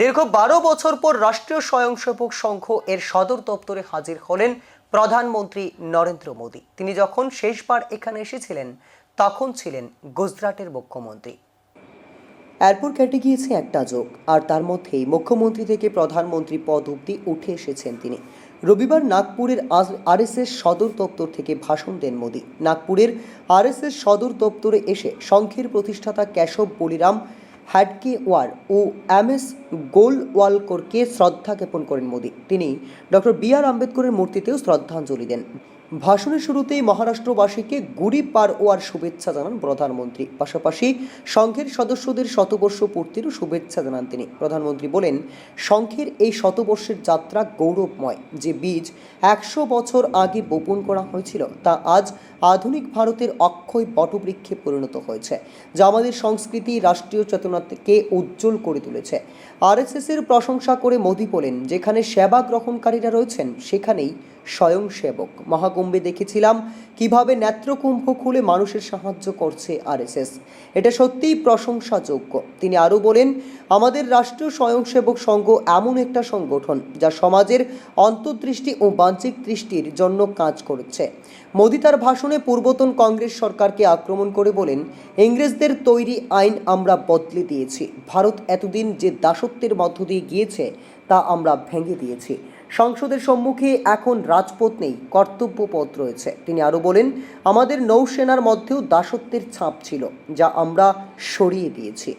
দীর্ঘ বারো বছর পর রাষ্ট্রীয় স্বয়ংসেবক সংঘ এর সদর দপ্তরে হাজির হলেন প্রধানমন্ত্রী নরেন্দ্র মোদী। তিনি যখন শেষবার এখানে এসেছিলেন, তখন ছিলেন গুজরাটের মুখ্যমন্ত্রী। এরপর কেটে গিয়েছে একটা যোগ, আর তার মধ্যেই মুখ্যমন্ত্রী থেকে প্রধানমন্ত্রী পদ অবধি উঠে এসেছেন তিনি। রবিবার নাগপুরের আর আরএসএস সদর দপ্তর থেকে ভাষণ দেন মোদী। নাগপুরের আরএসএস সদর দপ্তরে এসে সংঘের প্রতিষ্ঠাতা কেশব বলিরাম হ্যাডকেওয়ার ও এম এস গোলওয়ালকরকে শ্রদ্ধা জ্ঞাপন করেন মোদী। তিনি ডক্টর বি আর আম্বেদকরের মূর্তিতেও শ্রদ্ধাঞ্জলি দেন। ভাষণের শুরুতেই মহারাষ্ট্রবাসীকে গুড়ি পার ওয়ার শুভেচ্ছা জানান প্রধানমন্ত্রী। পাশাপাশি সংঘের সদস্যদের শতবর্ষ পূর্তিরও শুভেচ্ছা জানান তিনি। প্রধানমন্ত্রী বলেন, সংঘের এই শতবর্ষের যাত্রা গৌরবময়। যে বীজ একশো বছর আগে বপন করা হয়েছিল, তা আজ আধুনিক ভারতের অক্ষয় বটবৃক্ষে পরিণত হয়েছে, যা আমাদের সংস্কৃতি, রাষ্ট্রীয় চেতনাকে উজ্জ্বল করে তুলেছে। আরএসএস এর প্রশংসা করে মোদী বলেন, যেখানে সেবা গ্রহণকারীরা রয়েছেন, সেখানেই স্বয়ংসেবক। মহাকুম্ভে দেখেছিলাম কীভাবে নেত্রকুম্ভ খুলে মানুষের সাহায্য করছে আরএসএস। এটা সত্যিই প্রশংসাযোগ্য। তিনি আরও বলেন, আমাদের রাষ্ট্রীয় স্বয়ংসেবক সংঘ এমন একটা সংগঠন যা সমাজের অন্তর্দৃষ্টি ও বাহ্যিক দৃষ্টির জন্য কাজ করেছে। মোদী তার ভাষণে পূর্বতন কংগ্রেস সরকারকে আক্রমণ করে বলেন, ইংরেজদের তৈরি আইন আমরা বদলে দিয়েছি। ভারত এতদিন যে দাসত্বের মধ্য দিয়ে গিয়েছে, তা আমরা ভেঙে দিয়েছি। সংসদের সম্মুখে এখন রাজপথ নেই, কর্তব্যপথ রয়েছে। তিনি আরও বলেন, আমাদের নৌসেনার মধ্যেও দাসত্বের ছাপ ছিল, যা আমরা সরিয়ে দিয়েছি।